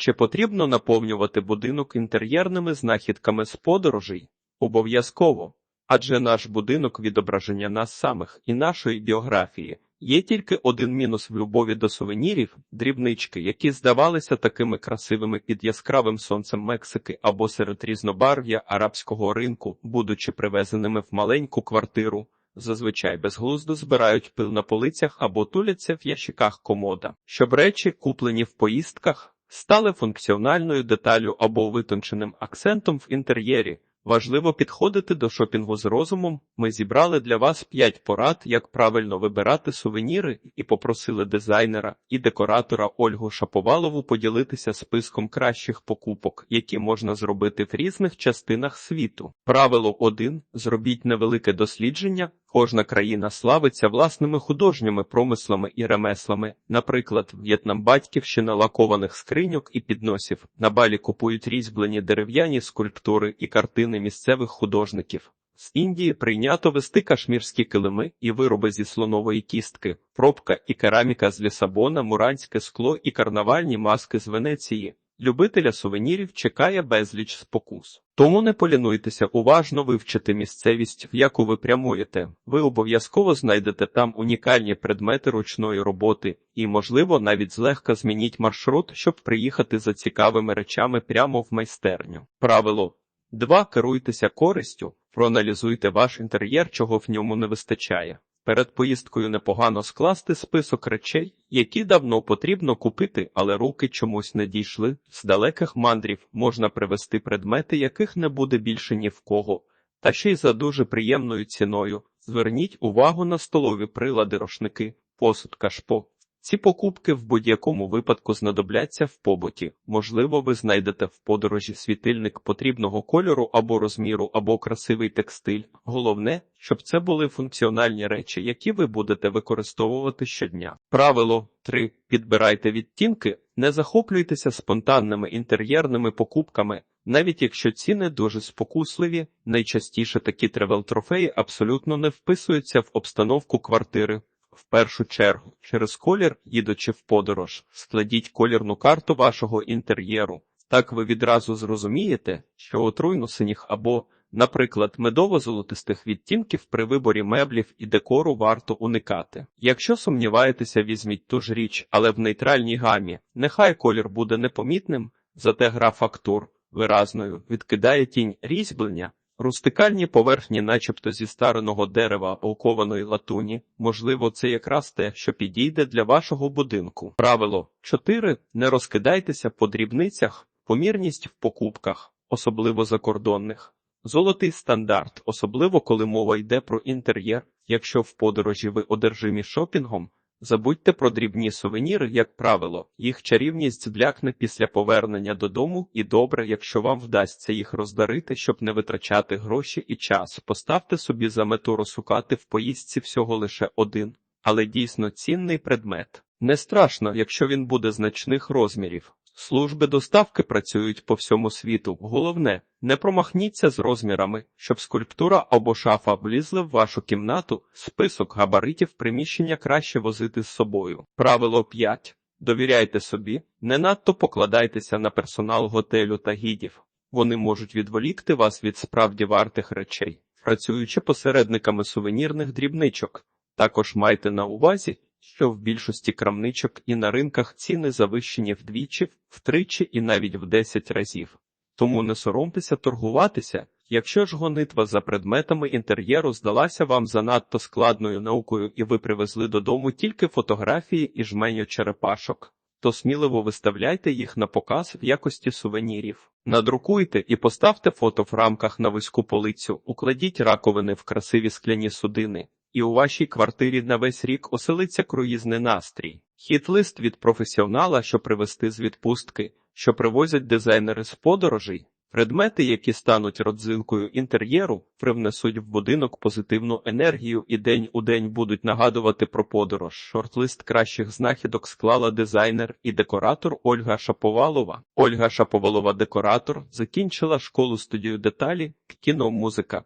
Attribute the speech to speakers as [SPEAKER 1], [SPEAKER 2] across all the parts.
[SPEAKER 1] Чи потрібно наповнювати будинок інтер'єрними знахідками з подорожей? Обов'язково. Адже наш будинок відображення нас самих і нашої біографії. Є тільки один мінус в любові до сувенірів – дрібнички, які здавалися такими красивими під яскравим сонцем Мексики або серед різнобарв'я арабського ринку, будучи привезеними в маленьку квартиру, зазвичай безглуздо збирають пил на полицях або туляться в ящиках комода, щоб речі, куплені в поїздках, стали функціональною деталю або витонченим акцентом в інтер'єрі. Важливо підходити до шопінгу з розумом. Ми зібрали для вас 5 порад, як правильно вибирати сувеніри, і попросили дизайнера і декоратора Ольгу Шаповалову поділитися списком кращих покупок, які можна зробити в різних частинах світу. Правило 1. зробіть невелике дослідження. Кожна країна славиться власними художніми промислами і ремеслами. Наприклад, В'єтнам батьківщина лакованих скриньок і підносів. На балі купують різьблені дерев'яні скульптури і картини місцевих художників. З Індії прийнято вести кашмірські килими і вироби зі слонової кістки, пробка і кераміка з Лісабона, муранське скло і карнавальні маски з Венеції. Любителя сувенірів чекає безліч спокус. Тому не полінуйтеся уважно вивчити місцевість, в яку ви прямуєте. Ви обов'язково знайдете там унікальні предмети ручної роботи і, можливо, навіть злегка змініть маршрут, щоб приїхати за цікавими речами прямо в майстерню. Правило 2. Керуйтеся користю, проаналізуйте ваш інтер'єр, чого в ньому не вистачає. Перед поїздкою непогано скласти список речей, які давно потрібно купити, але руки чомусь не дійшли. З далеких мандрів можна привезти предмети, яких не буде більше ні в кого, та ще й за дуже приємною ціною. Зверніть увагу на столові прилади рушники, посуд кашпо. Ці покупки в будь-якому випадку знадобляться в побуті. Можливо, ви знайдете в подорожі світильник потрібного кольору або розміру, або красивий текстиль. Головне, щоб це були функціональні речі, які ви будете використовувати щодня. Правило 3. Підбирайте відтінки, не захоплюйтеся спонтанними інтер'єрними покупками. Навіть якщо ціни дуже спокусливі, найчастіше такі тревел-трофеї абсолютно не вписуються в обстановку квартири. В першу чергу, через колір, їдучи в подорож, складіть колірну карту вашого інтер'єру. Так ви відразу зрозумієте, що отруйно синіх або, наприклад, медово-золотистих відтінків при виборі меблів і декору варто уникати. Якщо сумніваєтеся, візьміть ту ж річ, але в нейтральній гамі, нехай колір буде непомітним, зате гра фактур виразною відкидає тінь різьблення. Рустикальні поверхні, начебто зі стареного дерева окованої латуні, можливо, це якраз те, що підійде для вашого будинку. Правило 4. Не розкидайтеся по дрібницях, помірність в покупках, особливо закордонних. Золотий стандарт, особливо коли мова йде про інтер'єр. Якщо в подорожі ви одержимі шопінгом, Забудьте про дрібні сувеніри, як правило, їх чарівність зблякне після повернення додому, і добре, якщо вам вдасться їх роздарити, щоб не витрачати гроші і час. Поставте собі за мету розшукати в поїздці всього лише один, але дійсно цінний предмет. Не страшно, якщо він буде значних розмірів. Служби доставки працюють по всьому світу. Головне, не промахніться з розмірами, щоб скульптура або шафа влізли в вашу кімнату, список габаритів приміщення краще возити з собою. Правило 5. Довіряйте собі, не надто покладайтеся на персонал готелю та гідів. Вони можуть відволікти вас від справді вартих речей, працюючи посередниками сувенірних дрібничок. Також майте на увазі, що в більшості крамничок і на ринках ціни завищені вдвічі, втричі і навіть в 10 разів. Тому не соромтеся торгуватися, якщо ж гонитва за предметами інтер'єру здалася вам занадто складною наукою і ви привезли додому тільки фотографії і жменю черепашок, то сміливо виставляйте їх на показ в якості сувенірів. Надрукуйте і поставте фото в рамках на вузьку полицю, укладіть раковини в красиві скляні судини і у вашій квартирі на весь рік оселиться круїзний настрій. Хіт-лист від професіонала, що привезти з відпустки, що привозять дизайнери з подорожей. Предмети, які стануть родзинкою інтер'єру, привнесуть в будинок позитивну енергію і день у день будуть нагадувати про подорож. Шортлист кращих знахідок склала дизайнер і декоратор Ольга Шаповалова. Ольга Шаповалова, декоратор, закінчила школу студію деталі, кіно, музика,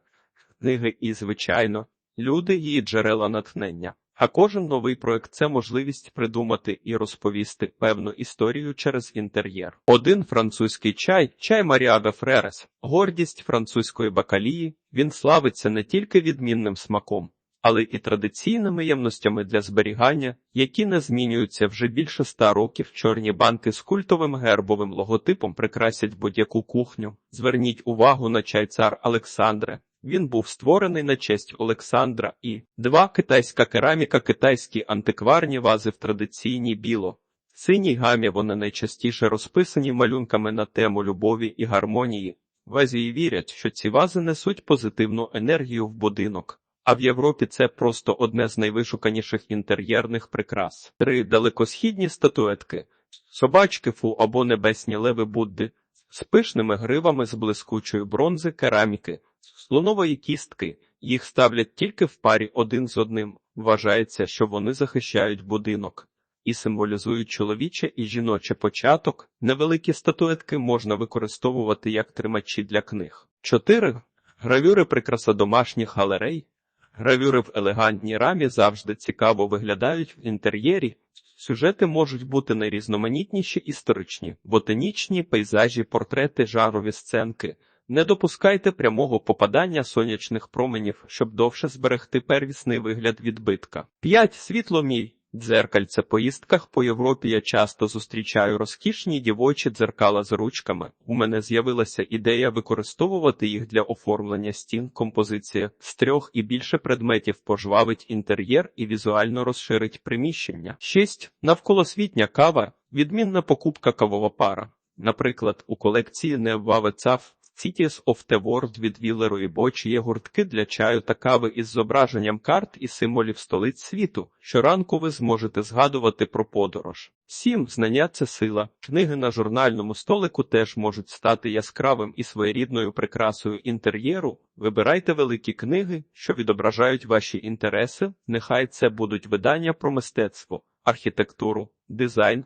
[SPEAKER 1] книги і, звичайно, люди її джерела натхнення. А кожен новий проект це можливість придумати і розповісти певну історію через інтер'єр. Один французький чай, чай Маріага Фререс, гордість французької бакалії. Він славиться не тільки відмінним смаком, але і традиційними ємностями для зберігання, які не змінюються вже більше ста років. Чорні банки з культовим гербовим логотипом прикрасять будь-яку кухню. Зверніть увагу на чай цар Олександре. Він був створений на честь Олександра і два китайська кераміка, китайські антикварні вази в традиційній біло. Синій гамі вони найчастіше розписані малюнками на тему любові і гармонії. В Азії вірять, що ці вази несуть позитивну енергію в будинок. А в Європі це просто одне з найвишуканіших інтер'єрних прикрас. Три далекосхідні статуетки, собачки фу або небесні леви Будди з пишними гривами з блискучої бронзи кераміки, слонової кістки. Їх ставлять тільки в парі один з одним. Вважається, що вони захищають будинок і символізують чоловіче і жіноче початок. Невеликі статуетки можна використовувати як тримачі для книг. 4. Гравюри прикраса домашніх галерей. Гравюри в елегантній рамі завжди цікаво виглядають в інтер'єрі. Сюжети можуть бути найрізноманітніші історичні, ботанічні, пейзажі, портрети, жарові сценки. Не допускайте прямого попадання сонячних променів, щоб довше зберегти первісний вигляд відбитка. 5. Світло мій. Дзеркальце поїздках по Європі я часто зустрічаю розкішні дівочі дзеркала з ручками. У мене з'явилася ідея використовувати їх для оформлення стін. Композиція з трьох і більше предметів пожвавить інтер'єр і візуально розширить приміщення. 6. Навколосвітня кава. Відмінна покупка кавова пара. Наприклад, у колекції Неваве Цаф Cities of the World від Вілеру і Бочі є гуртки для чаю та кави із зображенням карт і символів столиць світу. Щоранку ви зможете згадувати про подорож. 7. Знання це сила. Книги на журнальному столику теж можуть стати яскравим і своєрідною прикрасою інтер'єру. Вибирайте великі книги, що відображають ваші інтереси. Нехай це будуть видання про мистецтво, архітектуру, дизайн.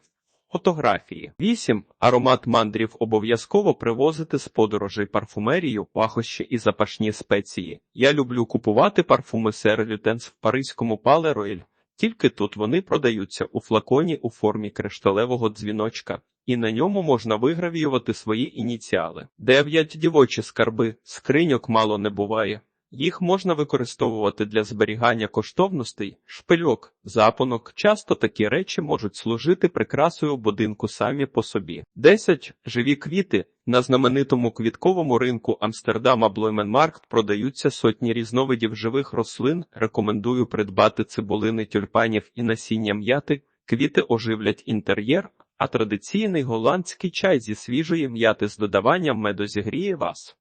[SPEAKER 1] Фотографії 8. Аромат мандрів обов'язково привозити з подорожей парфумерію, пахощі і запашні спеції. Я люблю купувати парфуми Сер Лютенс в паризькому Пале Ройль. Тільки тут вони продаються у флаконі у формі кришталевого дзвіночка, і на ньому можна вигравіювати свої ініціали. 9. Дівочі скарби. Скриньок мало не буває. Їх можна використовувати для зберігання коштовностей, шпильок, запонок. Часто такі речі можуть служити прикрасою будинку самі по собі. 10. Живі квіти. На знаменитому квітковому ринку Амстердама Блойменмаркт продаються сотні різновидів живих рослин. Рекомендую придбати цибулини тюльпанів і насіння м'яти. Квіти оживлять інтер'єр, а традиційний голландський чай зі свіжої м'яти з додаванням меду зігріє вас.